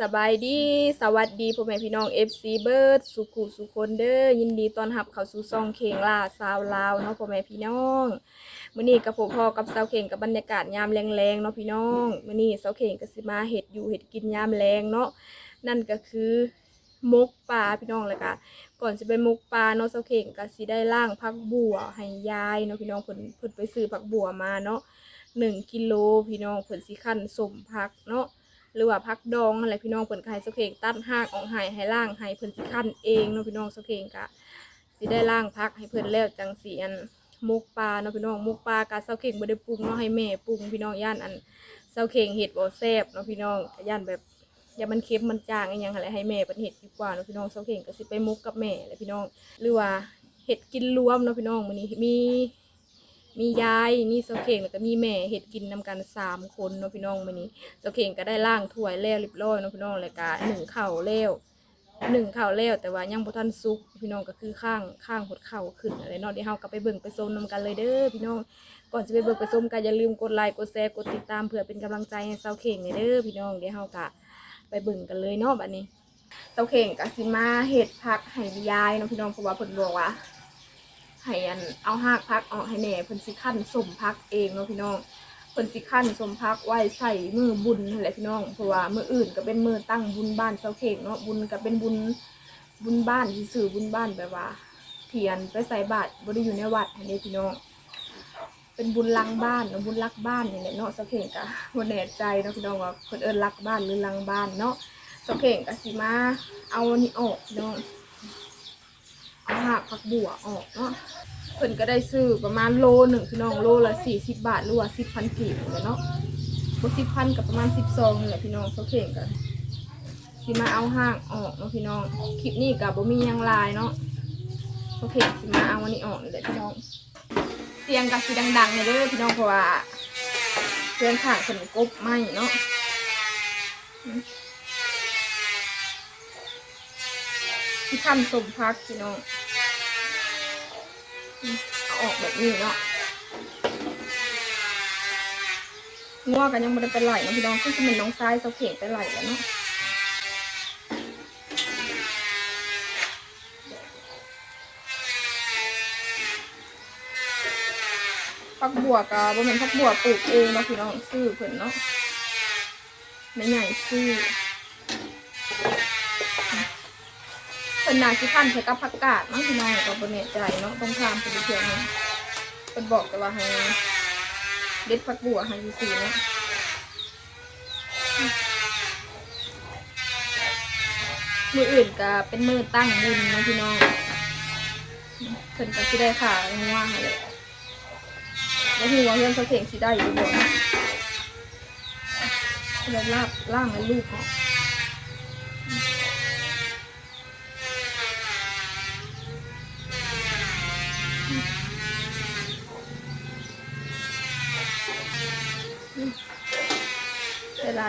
สบายดีสวัสดีพ่อแม่พี่น้อง FC เบิร์ดสุขุสุคนเด้อยินดีต้อนรับเข้าสู่ซองเคงล่าสาวลาวเนาะพ่อแม่พี่น้องมื้อนี้กับพ่อพ่อกับสาวเข่งกับบรรยากาศยามแรงๆเนาะพี่น้องมื้อนี้สาวเข่งก็สิมาเฮ็ดอยู่เฮ็ดกินยามแรงเนาะนั่นก็คือมกปลาพี่น้องเลยค่ะก่อนจะไปมกปลาเนาะสาวเข่งก็สิได้ล่างผักบัวให้ยายเนาะพี่น้องเพิ่นเพิ่นไปซื้อผักบัวมาเนาะหนึ่งกิโลพี่น้องเพิ่นสิคั่นสมผักเนาะ หรือว่าพักดองอะไรพี่น้องเพิ่นก็ให้สเคงตัดหากออกให้ให้ล่างให้เพิ่นสิคั่นเองเนาะพี่น้องสเคงก็สิได้ล่างพักให้เพิ่นแล้วจังสีอันมุกปลาเนาะพี่น้องมุกปลากะเสาเข่งบ่ได้ปรุงเนาะให้แม่ปรุงพี่น้องย่านอันเสาเข่งเฮ็ดบ่แซ่บเนาะพี่น้องย่านแบบอย่ามันเค็มมันจางอีหยังหั่นแหละให้แม่เพิ่นเฮ็ดดีกว่าเนาะพี่น้องเสาเข่งก็สิไปมุกกับแม่แหละพี่น้อง หรือว่าเฮ็ดกินรวมเนาะพี่น้องมื้อนี้มี มียายมีเสาเข่งแล้วก็มีแม่เฮ็ดกินนำกันสามคนเนาะพี่น้องมื้อนี้เจ้าเข่งก็ได้ล่างถ้วยแล้วเรียบร้อยเนาะพี่น้องแล้วก็หนึ่งเข้าแล้วหนึ่งข้าวแล้วแต่ว่ายังบ่ทันสุกพี่น้องก็คือข้างข้างหดเข่าขึ้นอะไรเนาะเดี๋ยวเฮาก็ไปเบิ่งไปชมนํกันเลยเด้อพี่น้องก่อนจะไปเบิ่งไปชมกันอย่าลืมกดไลค์กดแชร์กดติดตามเพื่อเป็นกำลังใจให้เจ้าเข่งเด้อพี่น้องเดี๋ยวเฮาก็ไปเบิ่งกันเลยเนาะบัดนี้เจ้าเข่งก็สิมาเฮ็ดผักให้ยายเนาะพี่น้องเพราะว่าเพิ่นบอกว่า ให้อันเอาหากผักออกให้แหน่เพิ่นสิคั่นสมผักเองเนาะพี่น้องเพิ่นสิขั้นสมพักไว้ใส่มือบุญนั่นแหละพี่น้องเพราะว่ามืออื่นก็เป็นมือตั้งบุญบ้านเสาเข่งเนาะบุญก็เป็นบุญบุญบ้านที่สื่อบุญบ้านแบบว่าเทียนไปใส่บาตรบ่ได้อยู่ในวัดนนี้พี่น้อง เป็นบุญลังบ้านเนาะบุญรักบ้านนี่แหละเนาะเสาเข่งก็บ่แน่ใจเนาะพี่น้องว่าเพิ่นเอิ้นรักบ้านหรือลังบ้านเนาะเสาเข่งก็สิมาเอาอันนี้ออกพี่น้อง หากผักบัวออกเนาะเพิ่นก็ได้ซื้อประมาณโลหนึ่งพี่น้องโลละสี่สิบบาทหรือว่าสิบพันกีบเลเนาะบสิบพันกับประมาณสิบซองเนี่แหละพี่น้องเขาเข่งกันสิมาเอาห้างออกเนาะพี่น้องคลิปนี้กับบ่มียังลายเนาะเขาเข่งสิมาเอาวันนี้ออกนี่แหละพี่น้องเสียงกับสีดังๆเนี่ยเด้อพี่น้องเพราะว่าเพื่อนข้างเพิ่นกบไหมเนาะที่ทำสมพักพี่น้อง เอาออกแบบนี้เนาะงัวกันยังไม่ได้ไปไหลนะพี่น้องคือจะเป็นน้องซ้ายเสาเข่งไปไหลแล้วเนาะพักบัวกับ่เป็นพักบัวปลูกเองเนาะพี่น้องซื้อเพิ่นเนาะไม่ใหญ่ซื้อ เพิ่นน่าสิพันใส่กับผักกาดมั้งพี่น้องก็บ่แน่ใจเนาะต้องถามเพิ่นอีกเทื่อนึงเพิ่นบอกแต่ว่าให้เด็ดผักบัวให้ซื่อๆเนาะมืออื่นก็เป็นมือตั้งบุญเนาะพี่น้องเพิ่นก็สิได้ขางัวให้เลยแล้วหัวเพื่อนเขาเข่งสิได้อยู่บ่เนาะแล้วลาบล่างให้ลูกเนาะ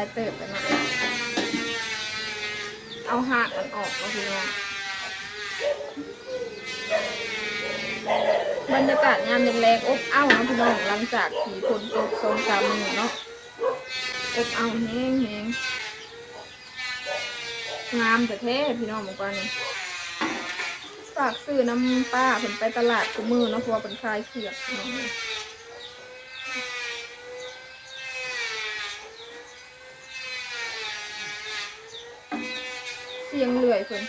ายเติบไปเนาะเอาหากมันออกเนาพี่น้องบรรยากาศยามแรงๆอบอ้าวนาะพี่น้องหลังจากที่ฝนตกสองสามมือเนาะอบอ้าวแห้งแห้งงามแต่แท้พี่น้องบอกว่านี่ฝากซื้อน้ำป้าเพิ่นไปตลาดทุมือเนาะเพราะว่าเป็นคลายเขียดเนาะ เสียงเลื่อยเพิ่น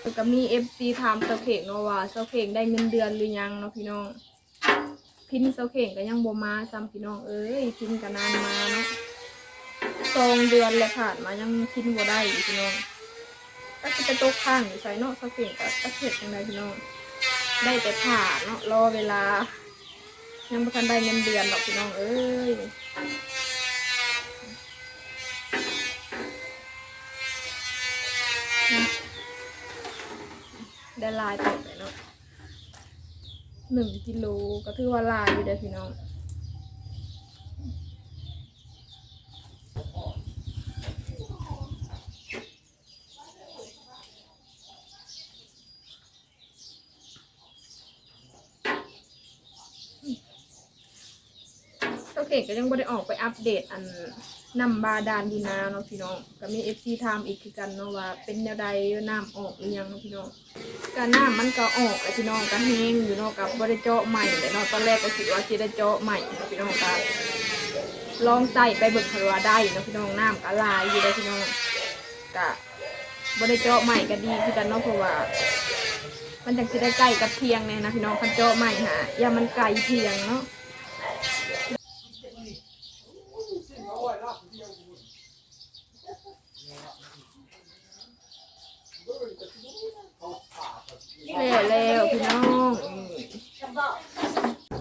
แล้วก็มีเอฟซีถามเสาเข่งเนาะว่าเสาเข่งได้เงินเดือนหรือยังเนาะพี่น้อง พินเสาเข่งก็ยังบ่มาซ้ำพี่น้องเอ้ยพินก็นานมาเนาะสองเดือนแล้วผ่านมายังพินบ่ได้พี่น้องก็จะไปตกข้างอยู่ใส่เนาะเสาเข่งก็ก็เฮ็ดจังไดพี่น้อง ได้แต่ผ่าเนาะรอเวลา ยังบ่ทันได้เงินเดือนหรอกพี่น้องเอ้ย ได้ลายตกเลยเนาะหนึ่งกิโลก็ถือว่าลายอยู่เด้อพี่น้อง เก่งก็ยังบ่ได้ออกไปอัปเดตอันนำบาดาลอยู่นาเนาะพี่น้องก็มี FC ถามอีกคือกันเนาะว่าเป็นแนวใดน้ำออกหรือยังเนาะพี่น้องก็น้ำมันก็ออกแล้วพี่น้องก็แห้งอยู่เนาะกับบ่ได้เจาะใหม่เลยเนาะตอนแรกก็คิดว่าสิได้เจาะใหม่พี่น้องก็ลองใส่ไปเบิกคาว่าได้เนาะพี่น้องน้ำก็ลายอยู่ได้อพี่น้องก็บ่ได้เจาะใหม่ก็ดีคือกันเนาะเพราะว่ามันจังสิได้ใกล้กับเทียงเนี่ยนะพี่น้องคันเจาะใหม่หาอย่ามันไกลเทียงเนาะ แล้วแล้วพี่น้อง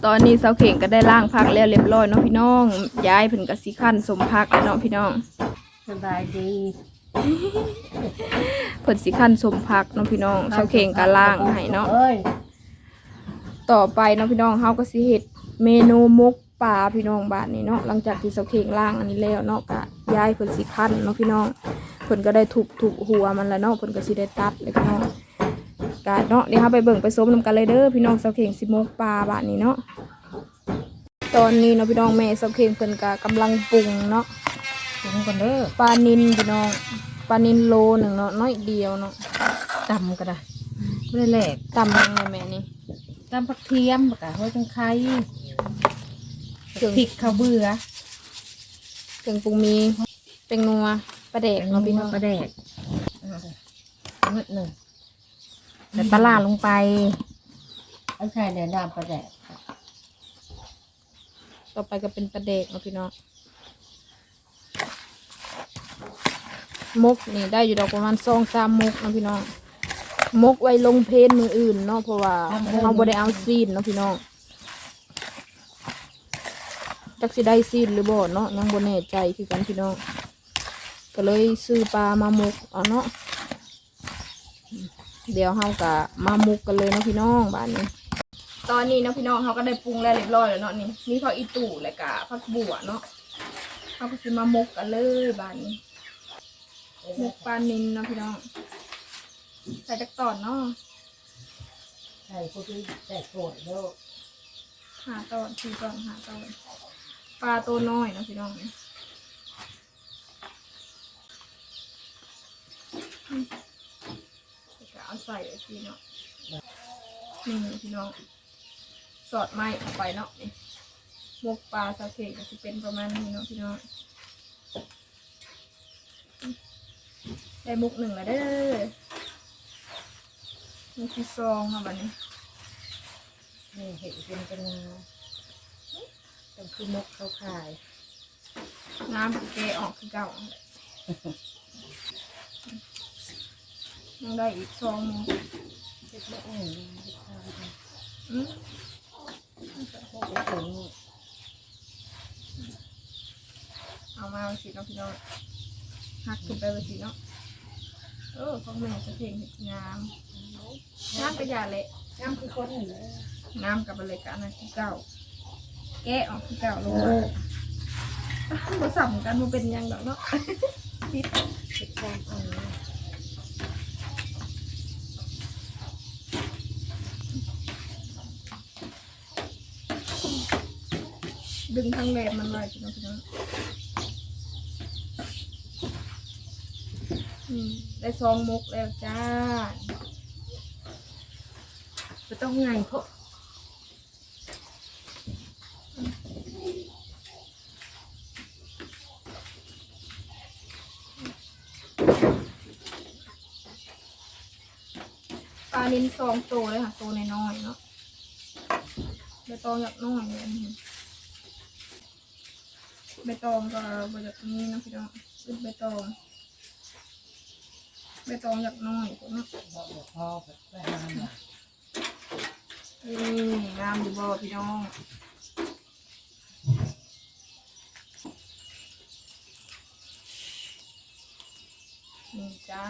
ตอนนี้เสาเข่งก็ได้ล่างพักแล้วเรียบร้อยเนาะพี่น้อง ย้ายเพิ่นก็สิขั้นสมพักแล้วเนาะพี่น้อง สบายดีเพิ่นสิขั้นสมพักเนาะพี่น้องเสาเข่งก็ล่างให้เนาะ เอ้ยต่อไปเนาะพี่น้องเฮาก็สิเฮ็ดเมนูมกปลาพี่น้องบานนี้เนาะหลังจากที่เสาเข่งล่างอันนี้แล้วเนาะก็ย้ายเพิ่นสิขั้นเนาะพี่น้องเพิ่นก็ได้ทุบทุบหัวมันแล้วเนาะเพิ่นก็สิได้ตัดเลยพี่น้อง กาเนาะเดี๋ยวเฮาไปเบิ่งไปส้มนํกันเลยเด้อพี่น้องเสาเข่งสิมกปลาบ้านนี้เนาะตอนนี้เนาะพี่น้องแม่เสาเข่งเพิ่นก็กำลังปรุงเนาะถึงกันเด้อปลานินพี่น้องปลานินโลหนึ่งเนาะน้อยเดียวเนาะตำก็ได้ไม่ได้แหลกตำยังไงแม่นี่ตำผักเทียมกะหัวจังไข่เครื่องพริกข้าวเบื่อเครื่องปรุงมีเป็นนัวปลาแดกเนาะพี่น้องปลาแดกนิดหนึ่ง แต่ปลาร้าลงไป เอาใช่เดี๋ยวน้ำปลาแดกต่อไปก็เป็นปลาแดกเนาะพี่น้องมกนี่ได้อยู่ดอกประมาณสองสามมกเนาะพี่น้องมกไว้ลงเพนมืออื่นเนาะเพราะว่าเราบ่ได้เอาซีนเนาะพี่น้องจักสิได้ซีนหรือบ่เนาะยังบ่แน่ใจคือกันพี่น้องก็เลยซื้อปลามามกเอาเนาะ เดี๋ยวเฮากะมามุกกันเลยเนาะพี่น้องบ้านนี้ ตอนนี้เนาะพี่น้องเขาก็ได้ปรุงแล้วเรียบร้อยแล้วเนาะนี่มีผักอีตู่และกะผักบัวเนาะเขาก็สิมามุกกันเลยบ้านนี้มุกปลานินเนาะพี่น้องใส่จักตอนเนาะใส่พวกที่แตกโกรธแล้วหาตอนสี่ตอนหาตอนปลาตัวน้อยเนาะพี่น้องอืมแล้วก็ เอาใส่ไว้สิเนาะนี่พี่น้อง สอดไม้เข้าไปเนาะนี่หมกปลาซาเกะก็จะเป็นประมาณนี้เนาะพี่น้อง ได้มุกหนึ่งแล้วเด้อมุกที่สองค่ะบัดนี้นี่เห็ดเป็นกันนาต้องคือมกเขาขาย น้ำเกออกคือเก่า ยังได้อีกสองมุกเห็ดมกหนึ่งเห็ดข้าวเห็ดอืมถึงเอามาไว้สิเนาะพี่น้องหักขึ้นไปไว้สิเนาะเออของแม่จะเพลงเห็ดงามงามกระยาเละน้ำคือคนเหนือน้ำกับอะไรกันนะคือเก่า แกะออกคือเก่าลงเอมาอบ่สัมกันมันเป็นหยังดอกเนาะปิดเห็ดข้าวอัน ดึงทั้งแหลมมันไว้พี่น้องพี่น้องอืมได้ซองมุกแล้วจ้าไม่ต้องไงเพราะปลานินซองโตเลยค่ะโตน้อยๆเนาะใบตองอยากน้อยเลยนนี้ ใบตองก็บอยากนี้นะพี่น้องเป็นใบตองใบตองอยากน้อยเนาะบอกพ่อแบบนี้นี่งามอยู่บ่พี่น้องนี่จ้า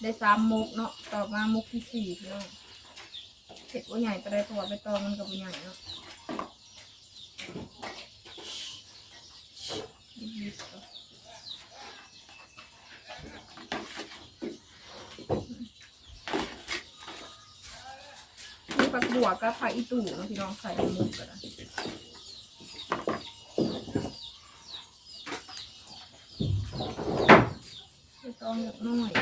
ได้สามมุกเนาะต่อมามุกที่สี่พี่น้องเผ็ดว่าใหญ่ไปได้ตัวไปตองมันกับว่าใหญ่เนาะ blisko. ปักบัวกับผักอีตู่เนาะพี่น้องใส่หมูกันนะต้องเยอะหน่อย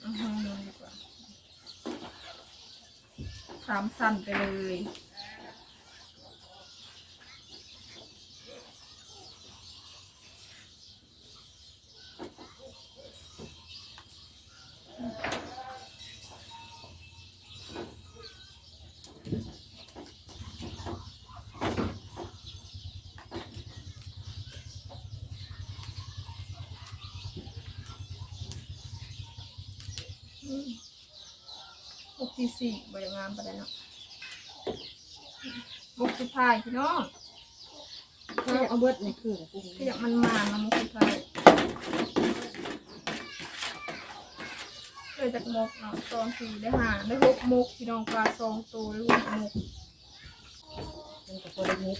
เอาห้องนอนดีกว่าสามสั้นไปเลย มุกที่สี่บริงามไปแล้วเนาะมุกสุดท้ายพี่น้องถ้าเอาเบิดในคือกูก็อยากมันมานะมุกสุดท้ายเลยจากมุกเนาะสองสี่ได้ห้าได้หกมุกพี่น้องปลาสองตัวได้หกมุกมันก็พอได้นิด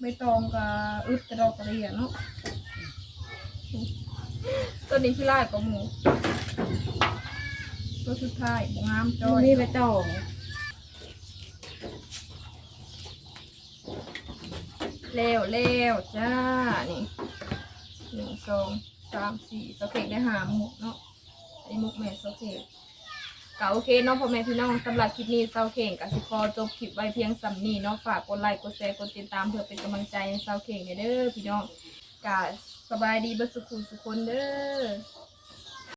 ไม่ตองกับอึดกระดอกกระเดียเนาะตัวนี้พี่ไล่กับหมู ตัวสุดท้ายงามจตัอวยนี้ไปต่อเร็วเร็วจ้า นี่หนึ่งสองสามสี่สเกกได้หาหมุกเนาะอันนี้มุกแม่สเกกก็โอเคเนาะพ่อแม่พี่น้องสำหรับคลิปนี้เซาเข่งกับสิคอจบคลิปไว้เพียงสำนี้เนาะฝากกดไลค์กดแชร์กดติดตามเพื่อเป็นกำลังใจให้เซาเข่งเด้อพี่น้องกาสบายดีเบิดสุขุสุขคนเด้อ